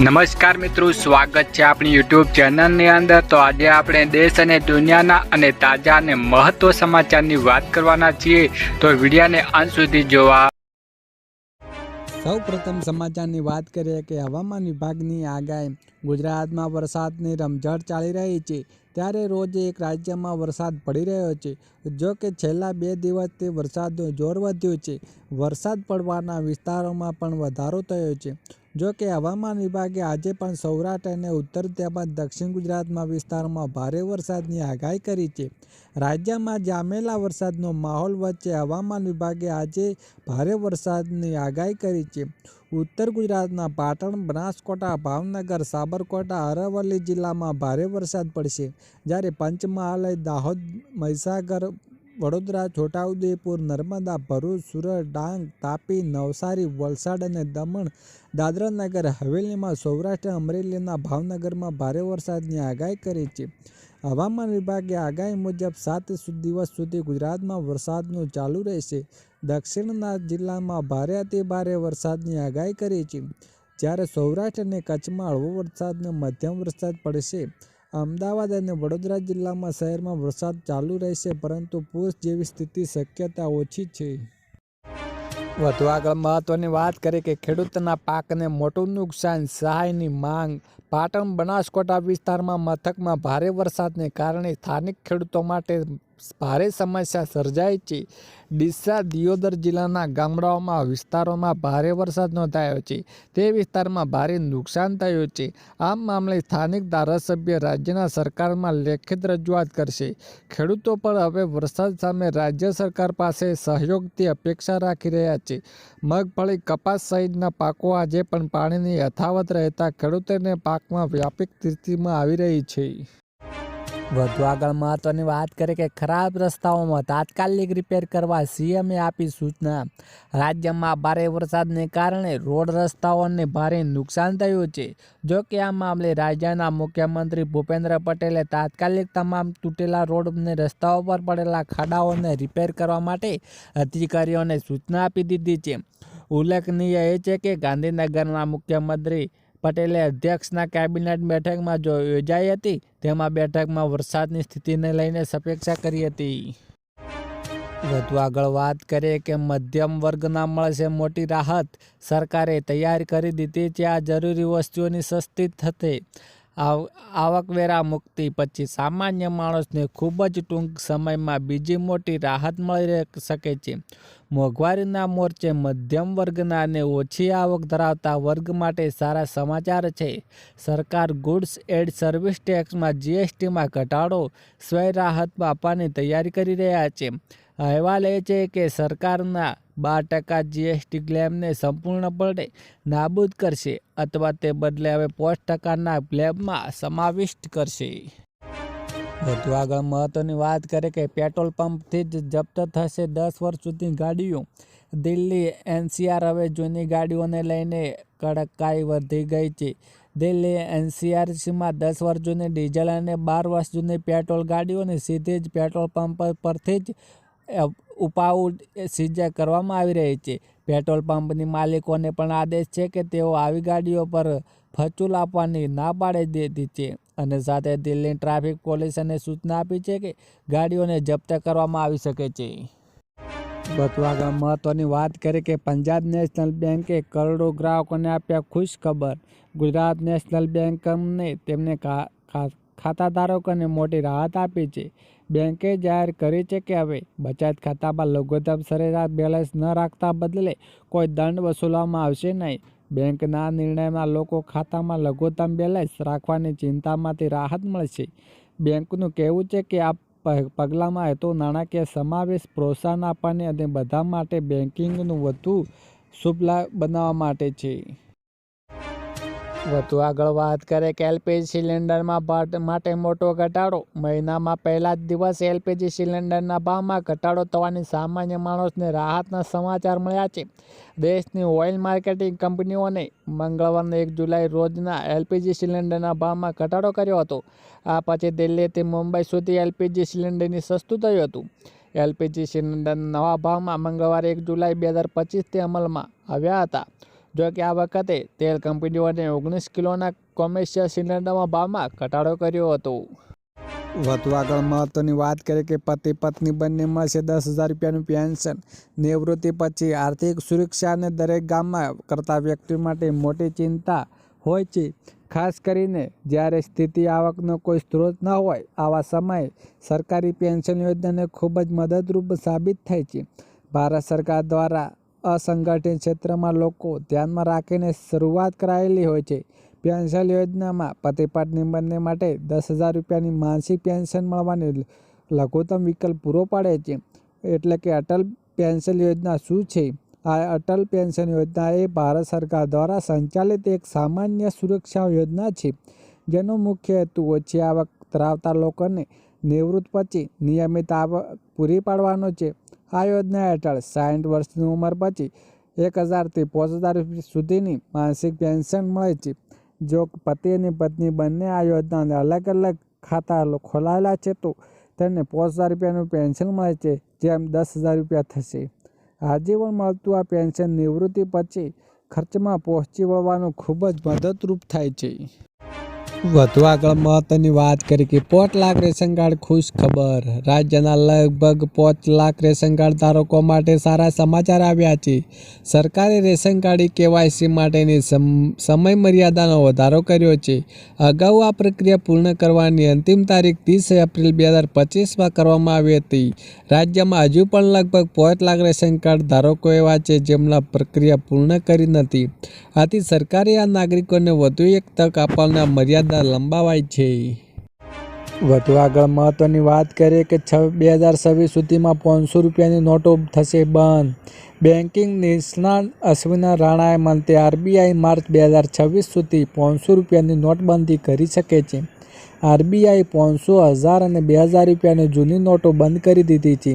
નમસ્કાર મિત્રો, સ્વાગત છે આપણી યુટ્યુબ ચેનલની અંદર. તો આજે આપણે દેશ અને દુનિયાના અને તાજા અને મહત્વ સમાચારની વાત કરવાના છીએ. તો વિડીયાને અંત સુધી જોવા. સૌ પ્રથમ સમાચારની વાત કરીએ કે હવામાન વિભાગની આગાહી. ગુજરાતમાં વરસાદની રમઝટ ચાલી રહી છે. ત્યારે રોજ એક રાજ્યમાં વરસાદ પડી રહ્યો છે. જો કે છેલ્લા બે દિવસથી વરસાદનું જોર વધ્યું છે. વરસાદ પડવાના વિસ્તારોમાં પણ વધારો થયો છે. જો કે હવામાન વિભાગે આજે પણ સૌરાષ્ટ્ર અને ઉત્તર તેમજ દક્ષિણ ગુજરાતમાં વિસ્તારોમાં ભારે વરસાદની આગાહી કરી છે. રાજ્યમાં જામેલા વરસાદનો માહોલ વચ્ચે હવામાન વિભાગે આજે ભારે વરસાદની આગાહી કરી છે. ઉત્તર ગુજરાતના પાટણ બનાસકોટા ભાવનગર સાબરકોટા અરવલ્લી જિલ્લામાં ભારે વરસાદ પડશે. જ્યારે પંચમહાલ દાહોદ, મહીસાગર વડોદરા, છોટાઉદેપુર, નર્મદા, ભરૂચ, સુરત, ડાંગ, તાપી, નવસારી, વલસાડ અને દમણ, દાદરાનગર, હવેલીમાં સૌરાષ્ટ્ર, અમરેલીના ભાવનગરમાં ભારે વરસાદની આગાહી કરી છે. હવામાન વિભાગે આગાહી મુજબ સાત દિવસ સુધી ગુજરાતમાં વરસાદનું ચાલુ રહેશે. દક્ષિણના જિલ્લામાં ભારે અતિ ભારે વરસાદની આગાહી કરી છે. જ્યારે સૌરાષ્ટ્ર અને કચ્છમાં હળવો વરસાદ અને મધ્યમ વરસાદ પડશે. અમદાવાદ અને વડોદરા જિલ્લામાં શહેરમાં વરસાદ ચાલુ રહેશે, પરંતુ પૂર જેવી સ્થિતિ શક્યતા ઓછી છે. વધુ આગળ મહત્વની વાત કરીએ કે ખેડૂતના પાકને મોટું નુકસાન, સહાયની માંગ, પાટણ બનાસકોટા વિસ્તારમાં મથકમાં ભારે વરસાદને કારણે સ્થાનિક ખેડૂતો માટે ભારે સમસ્યા સર્જાઈ છે. ડીસા દિયોદર જિલ્લાના ગામડાઓમાં વિસ્તારોમાં ભારે વરસાદ નોંધાયો છે. તે વિસ્તારમાં ભારે નુકસાન થયું છે. આ મામલે સ્થાનિક ધારાસભ્ય રાજ્યના સરકારમાં લેખિત રજૂઆત કરશે. ખેડૂતો પણ હવે વરસાદ સામે રાજ્ય સરકાર પાસે સહયોગથી અપેક્ષા રાખી રહ્યા છે. મગફળી, કપાસ સહિતના પાકો આજે પણ પાણીની યથાવત રહેતા ખેડૂતોને પાકમાં વ્યાપક સ્થિતિમાં આવી રહી છે. વધુ આગળ મહત્વની વાત કરીએ કે ખરાબ રસ્તાઓમાં તાત્કાલિક રિપેર કરવા સીએમએ આપી સૂચના. રાજ્યમાં ભારે વરસાદને કારણે રોડ રસ્તાઓને ભારે નુકસાન થયું છે. જો કે આ મામલે રાજ્યના મુખ્યમંત્રી ભૂપેન્દ્ર પટેલે તાત્કાલિક તમામ તૂટેલા રોડ અને રસ્તાઓ પર પડેલા ખાડાઓને રિપેર કરવા માટે અધિકારીઓને સૂચના આપી દીધી છે. ઉલ્લેખનીય એ છે કે ગાંધીનગરના મુખ્યમંત્રી પટેલે અધ્યક્ષના કેબિનેટ બેઠકમાં જો યોજાઈ હતી, તેમાં બેઠકમાં વરસાદની સ્થિતિને લઈને સપેક્ષા કરી હતી. વધુ આગળ વાત કરીએ કે મધ્યમ વર્ગના મળશે મોટી રાહત. સરકારે તૈયાર કરી દીધી છે આ જરૂરી વસ્તુઓની સસ્તી થશે આવકવેરા મુક્તિ પછી સામાન્ય માણસને ખૂબ જ ટૂંક સમયમાં બીજી મોટી રાહત મળી શકે છે. મોંઘવારીના મોરચે મધ્યમ વર્ગના અને ઓછી આવક ધરાવતા વર્ગ માટે સારા સમાચાર છે. સરકાર ગુડ્સ એન્ડ સર્વિસ ટેક્સમાં જીએસટીમાં ઘટાડો સ્વય રાહત આપવાની તૈયારી કરી રહ્યા છે. અહેવાલ એ છે કે સરકારના બાર ટકા જીએસટી ક્લેમને સંપૂર્ણપણે નાબૂદ કરશે અથવા તે બદલે હવે પાંચ ટકાના ક્લેમમાં સમાવિષ્ટ કરશે. વધુ આગળ મહત્વની વાત કરીએ કે પેટ્રોલ પંપથી જ જપ્ત થશે દસ વર્ષ સુધી ગાડીઓ. દિલ્હી એનસીઆર હવે જૂની ગાડીઓને લઈને કડકાઈ વધી ગઈ છે. દિલ્હી એનસીઆરસીમાં દસ વર્ષ જૂની ડીઝલ અને બાર વર્ષ જૂની પેટ્રોલ ગાડીઓને સીધી જ પેટ્રોલ પંપ પરથી જ ઉપાઉ સિંચાઈ કરવામાં આવી રહી છે. પેટ્રોલ પંપની માલિકોને પણ આદેશ છે કે તેઓ આવી ગાડીઓ પર ફચુલ આપવાની ના પાડી દીધી છે. અને સાથે દિલ્હી ટ્રાફિક પોલીસને સૂચના આપી છે કે ગાડીઓને જપ્ત કરવામાં આવી શકે છે. બતવાગા મહત્વની વાત કરીએ કે પંજાબ નેશનલ બેન્કે કરોડો ગ્રાહકોને આપ્યા ખુશ ખબર. ગુજરાત નેશનલ બેન્કને તેમને ખાતાધારકોને મોટી રાહત આપી છે. બેંકે જાહેર કરી છે કે હવે બચત ખાતામાં લઘુત્તમ સરેરાશ બેલેન્સ ન રાખતા બદલે કોઈ દંડ વસૂલવામાં આવશે નહીં. બેંકના નિર્ણયમાં લોકો ખાતામાં લઘુત્તમ બેલેન્સ રાખવાની ચિંતામાંથી રાહત મળશે. બેંકનું કહેવું છે કે આ પગલાંમાં હેતુ નાણાકીય સમાવેશ, પ્રોત્સાહન આપવાની અને બધા માટે બેન્કિંગનું વધુ શુભ બનાવવા માટે છે. વધુ આગળ વાત કરે કે એલપીજી સિલિન્ડરમાં ભાટ માટે મોટો ઘટાડો. મહિનામાં પહેલા જ દિવસે એલપીજી સિલિન્ડરના ભાવમાં ઘટાડો થવાની સામાન્ય માણસને રાહતના સમાચાર મળ્યા છે. દેશની ઓઇલ માર્કેટિંગ કંપનીઓને મંગળવારના એક જુલાઈ રોજના એલપીજી સિલિન્ડરના ભાવમાં ઘટાડો કર્યો હતો. આ પછી દિલ્હીથી મુંબઈ સુધી એલપીજી સિલિન્ડરની સસ્તું થયું હતું. એલપીજી સિલિન્ડરના નવા ભાવમાં મંગળવારે એક જુલાઈ બે હજાર પચીસથી અમલમાં આવ્યા હતા. જો કે આ વખતે તેલ કંપનીઓને ઓગણીસ કિલોના કોમર્શિયલ સિલિન્ડરના ભાવમાં ઘટાડો કર્યો હતો. વધુ આગળ મહત્વની વાત કરીએ કે પતિ પત્ની બંને મળશે દસ હજાર રૂપિયાનું પેન્શન. નિવૃત્તિ પછી આર્થિક સુરક્ષા અને દરેક ગામમાં કરતા વ્યક્તિ માટે મોટી ચિંતા હોય છે. ખાસ કરીને જ્યારે સ્થિતિ આવકનો કોઈ સ્ત્રોત ન હોય, આવા સમયે સરકારી પેન્શન યોજનાને ખૂબ જ મદદરૂપ સાબિત થાય છે. ભારત સરકાર દ્વારા અસંગઠિત ક્ષેત્રમાં લોકો ધ્યાનમાં રાખીને શરૂઆત કરાયેલી હોય છે. પેન્શન યોજનામાં પતિ પત્ની બંને માટે દસ હજાર રૂપિયાની માસિક પેન્શન મળવાની લઘુત્તમ વિકલ્પ પૂરો પાડે છે. એટલે કે અટલ પેન્શન યોજના શું છે? આ અટલ પેન્શન યોજના એ ભારત સરકાર દ્વારા સંચાલિત એક સામાન્ય સુરક્ષા યોજના છે, જેનો મુખ્ય હેતુ ઓછી આવક ધરાવતા લોકોને નિવૃત્ત પછી નિયમિત આવક પૂરી પાડવાનો છે. આ યોજના હેઠળ સાઠ વર્ષની ઉંમર પછી એક હજારથી પાંચ હજાર સુધીની માસિક પેન્શન મળે છે. જો પતિ અને પત્ની બંને આ યોજનાને અલગ અલગ ખાતા ખોલાયેલા છે તો તેમને પાંચ હજાર રૂપિયાનું પેન્શન મળે છે, જેમ દસ હજાર રૂપિયા થશે. આજીવન મળતું આ પેન્શન નિવૃત્તિ પછી ખર્ચમાં પહોંચી વળવાનું ખૂબ જ મદદરૂપ થાય છે. વધુ આગળ મહત્વની વાત કરી કે પાંચ લાખ રેશન કાર્ડ ખુશ ખબર રાજ્યના લગભગ પાંચ લાખ રેશન કાર્ડ ધારકો માટે સારા સમાચાર આવ્યા છે. સરકારે રેશન કાર્ડ કેવાયસી માટેની સમ- સમય મર્યાદાનો વધારો કર્યો છે. અગાઉ આ પ્રક્રિયા પૂર્ણ કરવાની અંતિમ તારીખ ત્રીસ એપ્રિલ બે હજાર પચીસમાં કરવામાં આવી હતી. રાજ્યમાં હજુ પણ લગભગ પાંચ લાખ રેશન કાર્ડ ધારકો એવા છે જેમના પ્રક્રિયા પૂર્ણ કરી નથી. આથી સરકારે આ નાગરિકોને વધુ એક તક આપવાના મર્યાદા લંબાવાઈ છે. વધુ આગળ મહત્વની વાત કરીએ કે છ બે હજાર છવ્વીસ સુધીમાં પાંચસો રૂપિયાની નોટો થશે બંધ. બેન્કિંગ નિષ્ણાત અશ્વિના રાણાએ મંતે આરબીઆઈ માર્ચ બે હજાર છવ્વીસ સુધી પાંચસો રૂપિયાની નોટબંધી કરી શકે છે. આરબીઆઈ પાંચસો હજાર અને બે હજાર રૂપિયાની જૂની નોટો બંધ કરી દીધી છે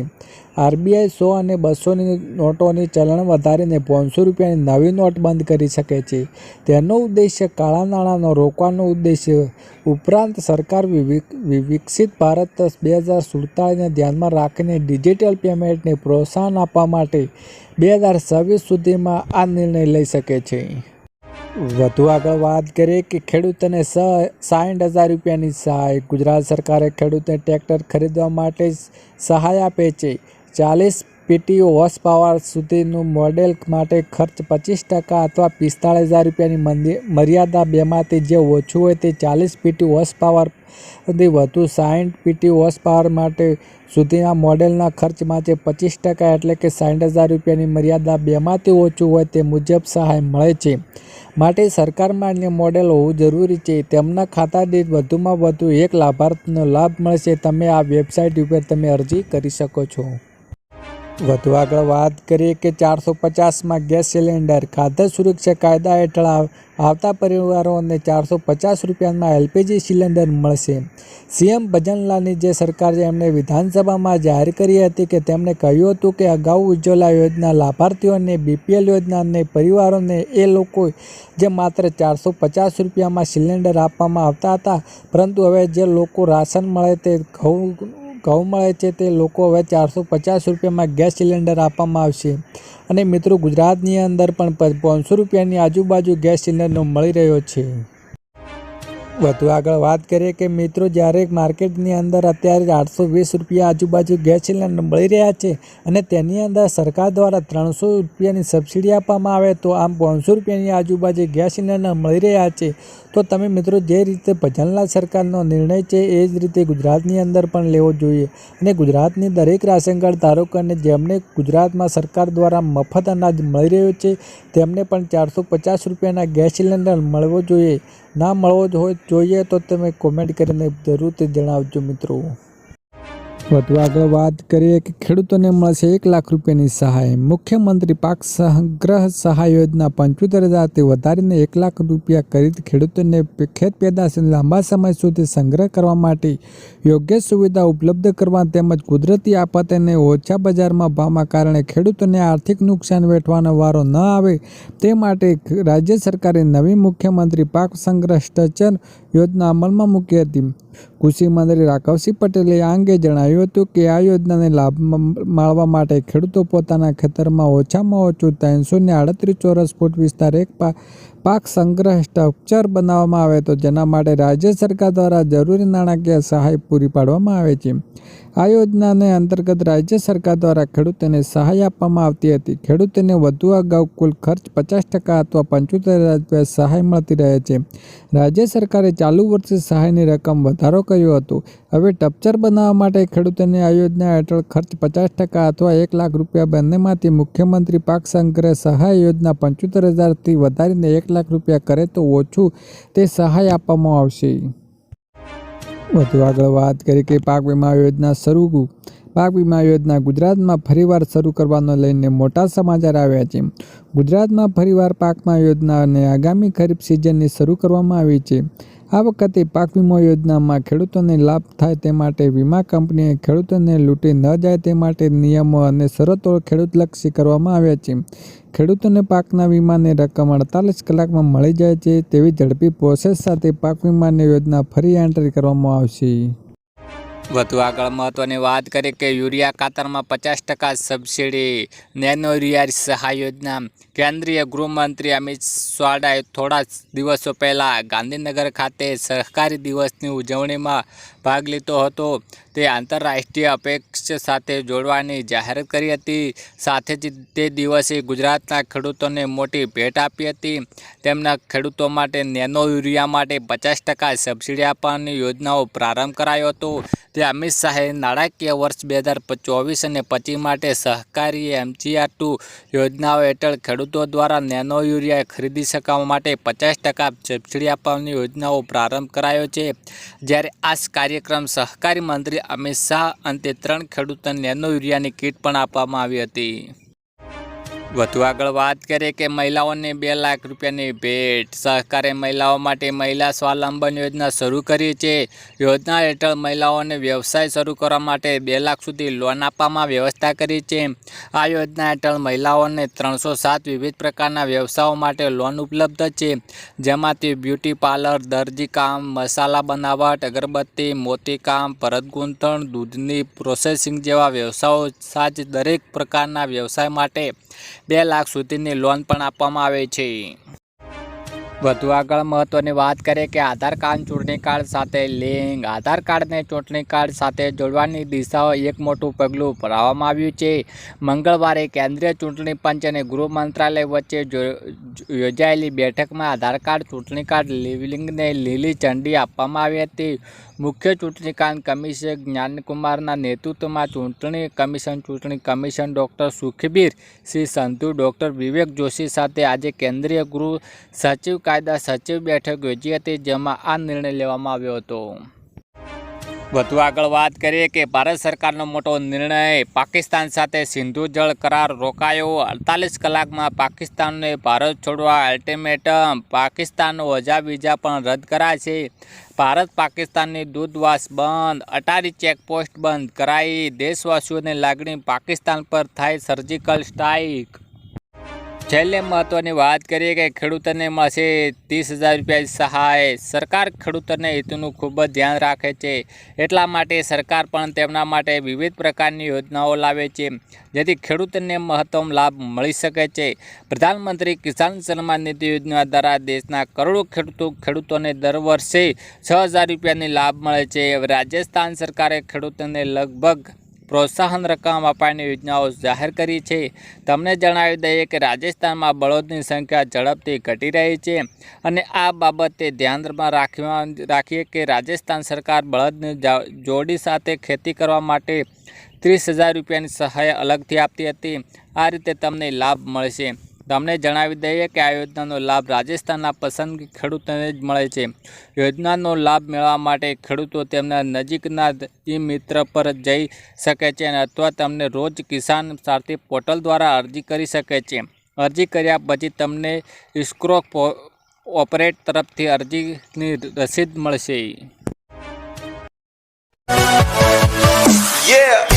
આરબીઆઈ સો અને બસોની નોટોની ચલણ વધારીને પાંચસો રૂપિયાની નવી નોટ બંધ કરી શકે છે. તેનો ઉદ્દેશ્ય કાળા નાણાંનો રોકવાનો ઉદ્દેશ્ય ઉપરાંત સરકાર વિકસિત ભારત બે હજાર સુડતાલીસને ધ્યાનમાં રાખીને ડિજિટલ પેમેન્ટને પ્રોત્સાહન આપવા માટે બે હજાર છવ્વીસ સુધીમાં આ નિર્ણય લઈ શકે છે. વધુ આગળ વાત કરીએ કે ખેડૂતોને સાઠ હજાર રૂપિયાની સહાય. ગુજરાત સરકારે ખેડૂતને ટ્રેક્ટર ખરીદવા માટે સહાય આપે છે. ચાલીસ પીટીઓ હોર્સ પાવર સુધીનું મોડેલ માટે ખર્ચ પચીસ ટકા અથવા પિસ્તાળીસ હજાર રૂપિયાની મર્યાદા બેમાંથી જે ઓછું હોય તે ચાલીસ પીટી હોર્સ પાવર વધુ સાઠ પીટી હોર્સ પાવર માટે સુધીના મોડેલના ખર્ચમાંથી પચીસ ટકા એટલે કે સાઠ હજાર રૂપિયાની મર્યાદા બેમાંથી ઓછું હોય તે મુજબ સહાય મળે છે. માટે સરકારમાં અન્ય મોડેલ હોવું જરૂરી છે. તેમના ખાતા દીઠ વધુમાં વધુ એક લાભાર્થીનો લાભ મળશે. તમે આ વેબસાઇટ ઉપર તમે અરજી કરી શકો છો. વધુ આગળ વાત કરીએ કે ચારસો પચાસમાં ગેસ સિલિન્ડર, ખાદ્ય સુરક્ષા કાયદા હેઠળ આવ- આવતા પરિવારોને ચારસો પચાસ રૂપિયામાં એલપીજી સિલિન્ડર મળશે. સીએમ ભજનલાલની જે સરકાર એમણે વિધાનસભામાં જાહેર કરી હતી કે તેમણે કહ્યું હતું કે અગાઉ ઉજ્જવલા યોજના લાભાર્થીઓને, બીપીએલ યોજનાને, પરિવારોને એ લોકો જે માત્ર ચારસો પચાસ રૂપિયામાં સિલિન્ડર આપવામાં આવતા હતા, પરંતુ હવે જે લોકો રાશન મળે તે ઘઉં ઘઉં મળે છે તે લોકો હવે ચારસો પચાસ રૂપિયામાં ગેસ સિલિન્ડર આપવામાં આવશે. અને મિત્રો, ગુજરાતની અંદર પણ પાંચસો રૂપિયાની આજુબાજુ ગેસ સિલિન્ડર મળી રહ્યો છે. વધુ આગળ વાત કરીએ કે મિત્રો, જ્યારે માર્કેટની અંદર અત્યારે આઠસો વીસ રૂપિયા આજુબાજુ ગેસ સિલિન્ડર મળી રહ્યા છે અને તેની અંદર સરકાર દ્વારા ત્રણસો રૂપિયાની સબસિડી આપવામાં આવે, તો આમ પાંચસો રૂપિયાની આજુબાજુ ગેસ સિલિન્ડર મળી રહ્યા છે. તો તમે મિત્રો, જે રીતે ભજનલાલ સરકારનો નિર્ણય છે, એ જ રીતે ગુજરાતની અંદર પણ લેવો જોઈએ. અને ગુજરાતની દરેક રાશન કાર્ડ ધારકોને જેમને ગુજરાતમાં સરકાર દ્વારા મફત અનાજ મળી રહ્યું છે, તેમને પણ ચારસો પચાસ રૂપિયાના ગેસ સિલિન્ડર મળવો જોઈએ. ના મળવો જ હોય જોઈએ તો તમે કોમેન્ટ કરીને જરૂરથી જણાવજો મિત્રો. વધુ આગળ વાત કરીએ કે ખેડૂતોને મળશે એક લાખ રૂપિયાની સહાય. મુખ્યમંત્રી પાક સંગ્રહ સહાય યોજના પંચોતેર હજારથી વધારીને એક લાખ રૂપિયા કરી ખેડૂતોને ખેત પેદાશ લાંબા સમય સુધી સંગ્રહ કરવા માટે યોગ્ય સુવિધા ઉપલબ્ધ કરવા તેમજ કુદરતી આફતને ઓછા બજારમાં ભાવમાં કારણે ખેડૂતોને આર્થિક નુકસાન વેઠવાનો વારો ન આવે તે માટે રાજ્ય સરકારે નવી મુખ્યમંત્રી પાક સંગ્રહ સ્ટ્રક્ચર યોજના અમલમાં મૂકી હતી. કૃષિ મંત્રી રાઘવસિંહ પટેલે આ અંગે જણાવ્યું હતું કે આ યોજનાને લાભ માળવા માટે ખેડૂતો પોતાના ખેતરમાં ઓછામાં ઓછું ત્રણસો ને આડત્રીસ ચોરસ ફૂટ વિસ્તાર એક પાક સંગ્રહ સ્ટ્રક્ચર બનાવવામાં આવે તો જેના માટે રાજ્ય સરકાર દ્વારા જરૂરી નાણાકીય સહાય પૂરી પાડવામાં આવે છે. આ યોજનાને અંતર્ગત રાજ્ય સરકાર દ્વારા ખેડૂતોને સહાય આપવામાં આવતી હતી. ખેડૂતોને વધુ અગાઉ કુલ ખર્ચ પચાસ ટકા અથવા પંચોતેર રૂપિયા સહાય મળતી રહે છે. રાજ્ય સરકારે ચાલુ વર્ષે સહાયની રકમ વધારો કર્યો હતો. હવે ટપચર બનાવવા માટે ખેડૂતોની આ યોજના હેઠળ ખર્ચ પચાસ ટકા અથવા એક લાખ રૂપિયા બંનેમાંથી મુખ્યમંત્રી પાક સંગ્રહ સહાય યોજના પંચોતેર હજારથી વધારીને એક લાખ રૂપિયા કરે તો ઓછું તે સહાય આપવામાં આવશે. વધુ આગળ વાત કરી કે પાક વીમા યોજના શરૂ પાક વીમા યોજના ગુજરાતમાં ફરીવાર શરૂ કરવાનો લઈને મોટા સમાચાર આવ્યા છે. ગુજરાતમાં ફરીવાર પાકમાં યોજનાને આગામી ખરીફ સિઝનની શરૂ કરવામાં આવી છે. આ વખતે પાક વીમા યોજનામાં ખેડૂતોને લાભ થાય તે માટે વીમા કંપનીએ ખેડૂતોને લૂંટી ન જાય તે માટે નિયમો અને શરતો ખેડૂતલક્ષી કરવામાં આવ્યા છે. ખેડૂતોને પાકના વીમાની રકમ અડતાલીસ કલાકમાં મળી જાય છે તેવી ઝડપી પ્રોસેસ સાથે પાક વીમાની યોજના ફરી એન્ટ્રી કરવામાં આવશે. વધુ આગળ મહત્વની વાત કરીએ કે યુરિયા ખાતરમાં પચાસ ટકા સબસિડી, નેનો યુરિયા સહાય યોજના, કેન્દ્રીય ગૃહમંત્રી અમિત શાહે થોડા દિવસો પહેલાં ગાંધીનગર ખાતે સહકારી દિવસની ઉજવણીમાં ભાગ લીધો હતો. તે આંતરરાષ્ટ્રીય અપેક્ષ સાથે જોડવાની જાહેરાત કરી હતી. સાથે જ તે દિવસે ગુજરાતના ખેડૂતોને મોટી ભેટ આપી હતી. તેમના ખેડૂતો માટે નેનો યુરિયા માટે પચાસ ટકા સબસિડી આપવાની યોજનાઓ પ્રારંભ કરાયો હતો. તે અમિત શાહે નાણાકીય વર્ષ બે હજાર ચોવીસ અને પચીસ માટે સહકારી એમજીઆર ટુ યોજનાઓ હેઠળ ખેડૂતો દ્વારા નેનો યુરિયા ખરીદી શકવા માટે પચાસ ટકા સબસિડી આપવાની યોજનાઓ પ્રારંભ કરાયો છે. જ્યારે આ કાર્યક્રમ સહકારી મંત્રી અમિત શાહ અંતે ત્રણ ખેડૂતોને નેનો યુરિયાની કીટ પણ આપવામાં આવી હતી. વધુ આગળ વાત કરીએ કે મહિલાઓને બે લાખ રૂપિયાની ભેટ સહકારે મહિલાઓ માટે મહિલા સ્વાવલંબન યોજના શરૂ કરી છે. યોજના હેઠળ મહિલાઓને વ્યવસાય શરૂ કરવા માટે બે લાખ સુધી લોન આપવામાં વ્યવસ્થા કરી છે. આ યોજના હેઠળ મહિલાઓને ત્રણસો સાત વિવિધ પ્રકારના વ્યવસાયો માટે લોન ઉપલબ્ધ છે. જેમાંથી બ્યુટી પાર્લર દરજીકામ મસાલા બનાવટ, અગરબત્તી મોતીકામ પરત ગૂંથણ, દૂધની પ્રોસેસિંગ જેવા વ્યવસાયો સાજ દરેક પ્રકારના વ્યવસાય માટે બે લાખ સુધીની લોન પણ આપવામાં આવે છે. વધુ આગળ મહત્વની વાત કરીએ કે આધાર કાર્ડ, ચૂંટણી કાર્ડ સાથે લિંક. આધાર કાર્ડને ચૂંટણી કાર્ડ સાથે જોડવાની દિશાઓ એક મોટું પગલું ભરાવવામાં આવ્યું છે. મંગળવારે કેન્દ્રીય ચૂંટણી પંચ અને ગૃહ મંત્રાલય વચ્ચે યોજાયેલી બેઠકમાં આધાર કાર્ડ, ચૂંટણી કાર્ડ લિંકને લીલી ઝંડી આપવામાં આવી હતી. મુખ્ય ચૂંટણી કાન કમિશનર જ્ઞાનકુમારના નેતૃત્વમાં ચૂંટણી કમિશન ચૂંટણી commission doctor Sukhbir Shri Sandhu, doctor Vivek Joshi સાથે આજે કેન્દ્રીય ગૃહ સચિવ કાયદા સચિવ બેઠક યોજી હતી, જેમાં આ નિર્ણય લેવામાં આવ્યો હતો. વધુ આગળ વાત કરીએ કે ભારત સરકારનો મોટો નિર્ણય પાકિસ્તાન સાથે સિંધુ જળ કરાર રોકાયો. અડતાલીસ કલાકમાં પાકિસ્તાનને ભારત છોડવા અલ્ટિમેટમ પાકિસ્તાનનો વજા બીજા પણ રદ કરાશે. ભારત પાકિસ્તાનની દૂધવાસ બંધ, અટારી ચેકપોસ્ટ બંધ કરાઈ. દેશવાસીઓની લાગણી પાકિસ્તાન પર થાય સર્જિકલ સ્ટ્રાઇક. છેલ્લે મહત્ત્વની વાત કરીએ કે ખેડૂતોને મળશે ત્રીસ હજાર રૂપિયા સહાય. સરકાર ખેડૂતોને હિતનું ખૂબ જ ધ્યાન રાખે છે. એટલા માટે સરકાર પણ તેમના માટે વિવિધ પ્રકારની યોજનાઓ લાવે છે, જેથી ખેડૂતોને મહત્તમ લાભ મળી શકે છે. પ્રધાનમંત્રી કિસાન સન્માન નિધિ યોજના દ્વારા દેશના કરોડો ખેડૂતો ખેડૂતોને દર વર્ષે છ હજાર રૂપિયાની લાભ મળે છે. રાજસ્થાન સરકારે ખેડૂતોને લગભગ પ્રોત્સાહન રકમ આપવાની યોજનાઓ જાહેર કરી છે. તમને જણાવી દઈએ કે રાજસ્થાનમાં બળદની સંખ્યા ઝડપથી ઘટી રહી છે અને આ બાબતે ધ્યાનમાં રાખવા રાખીએ કે રાજસ્થાન સરકાર બળદની જોડી સાથે ખેતી કરવા માટે ત્રીસ હજાર રૂપિયાની સહાય અલગથી આપતી હતી. આ રીતે તમને લાભ મળશે. તમને જણાવી દઈએ કે આ યોજનાનો લાભ રાજસ્થાનના પસંદગી ખેડૂતોને જ મળે છે. યોજનાનો લાભ મેળવવા માટે ખેડૂતો તેમના નજીકના ઈ મિત્ર પર જઈ શકે છે અથવા તમને રોજ કિસાન સારથી પોર્ટલ દ્વારા અરજી કરી શકે છે. અરજી કર્યા પછી તમને ઇસ્ક્રો ઓપરેટ તરફથી અરજીની રસીદ મળશે. Yeah.